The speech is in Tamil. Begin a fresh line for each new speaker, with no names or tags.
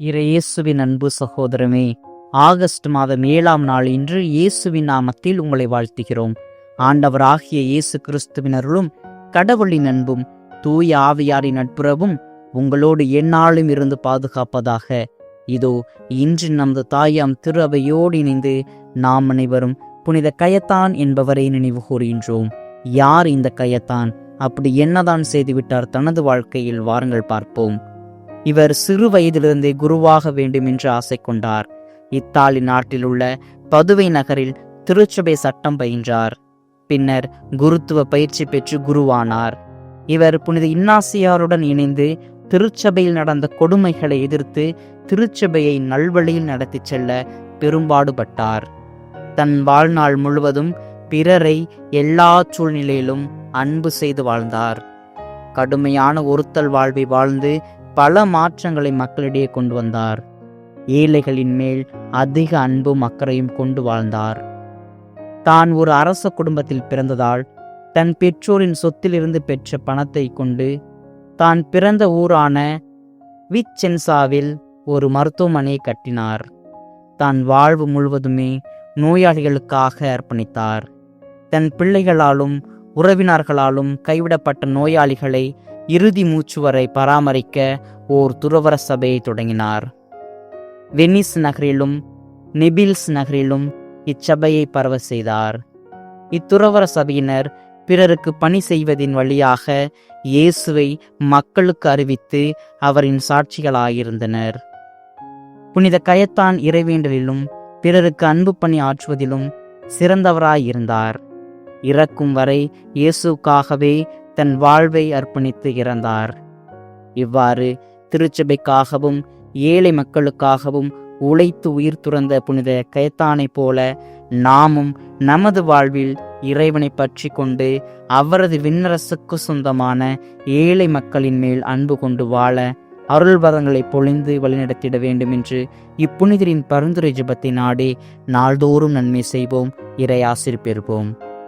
இறையேசுவின் அன்பு சகோதரமே ஆகஸ்ட் மாதம் ஏழாம் நாள் இன்று இயேசுவின் நாமத்தில் உங்களை வாழ்த்துகிறோம். ஆண்டவராகிய இயேசு கிறிஸ்துவினருளும் கடவுளின் அன்பும் தூய ஆவியாரின் நட்புறவும் உங்களோடு எந்நாளும் இருந்து பாதுகாப்பதாக. இதோ இன்று நமது தாயாம் திரு அவையோடு இணைந்து நாம் அனைவரும் புனித கயத்தான் என்பவரை நினைவு கூறுகின்றோம். யார் இந்த கயத்தான்? அப்படி என்னதான் செய்துவிட்டார் தனது வாழ்க்கையில்? வாருங்கள் பார்ப்போம். இவர் சிறு வயதிலிருந்தே குருவாக வேண்டும் என்று ஆசை கொண்டார். இத்தாலி நாட்டில் உள்ள பதுவை நகரில் திருச்சபை சட்டம் பயின்றார். பின்னர் குருத்துவ பயிற்சி பெற்று குருவானார். இவர் புனித இன்னாசியாருடன் இணைந்து திருச்சபையில் நடந்த கொடுமைகளை எதிர்த்து திருச்சபையை நல்வழியில் நடத்தி செல்ல பெரும்பாடுபட்டார். தன் வாழ்நாள் முழுவதும் பிறரை எல்லா சூழ்நிலையிலும் அன்பு செய்து வாழ்ந்தார். கடுமையான ஒருத்தல் வாழ்வை வாழ்ந்து பல மாற்றங்களை மக்களிடையே கொண்டு வந்தார். ஏழைகளின் மேல் அதிக அன்பும் அக்கறையும் கொண்டு வாழ்ந்தார். தான் ஒரு அரச குடும்பத்தில் பிறந்ததால் தன் பெற்றோரின் சொத்திலிருந்து பெற்ற பணத்தை கொண்டு தான் பிறந்த ஊரான விச்சென்சாவில் ஒரு மருத்துவமனையை கட்டினார். தான் வாழ்வு முழுவதுமே நோயாளிகளுக்காக அர்ப்பணித்தார். தன் பிள்ளைகளாலும் உறவினர்களாலும் கைவிடப்பட்ட நோயாளிகளை இறுதி மூச்சு வரை பராமரிக்க ஓர் துறவர சபையை தொடங்கினார். வெனிஸ் நகரிலும் நெபில்ஸ் நகரிலும் இச்சபையை பரவ செய்தார். இத்துறவர சபையினர் பிறருக்கு பணி செய்வதின் வழியாக இயேசுவை மக்களுக்கு அறிவித்து அவரின் சாட்சிகளாயிருந்தனர். புனித கயத்தான் இறைவேண்டலிலும் பிறருக்கு அன்பு பணி ஆற்றுவதிலும் சிறந்தவராயிருந்தார். இறக்கும் வரை இயேசுக்காகவே தன் வாழ்வை அர்ப்பணித்து இறந்தார். இவ்வாறு திருச்சபைக்காகவும் ஏழை மக்களுக்காகவும் உழைத்து உயிர் துறந்த புனித கயத்தானைப் போல நாமும் நமது வாழ்வில் இறைவனை பற்றி கொண்டு அவரது விண்ணரசுக்கு சொந்தமான ஏழை மக்களின் மேல் அன்பு கொண்டு வாழ அருள்வதங்களை பொழிந்து வழிநடத்திட வேண்டும் என்று இப்புனிதரின் பரிந்துரை ஜபத்தை நாடி நாள்தோறும் நன்மை செய்வோம் இறை ஆசிர் பெறுவோம்.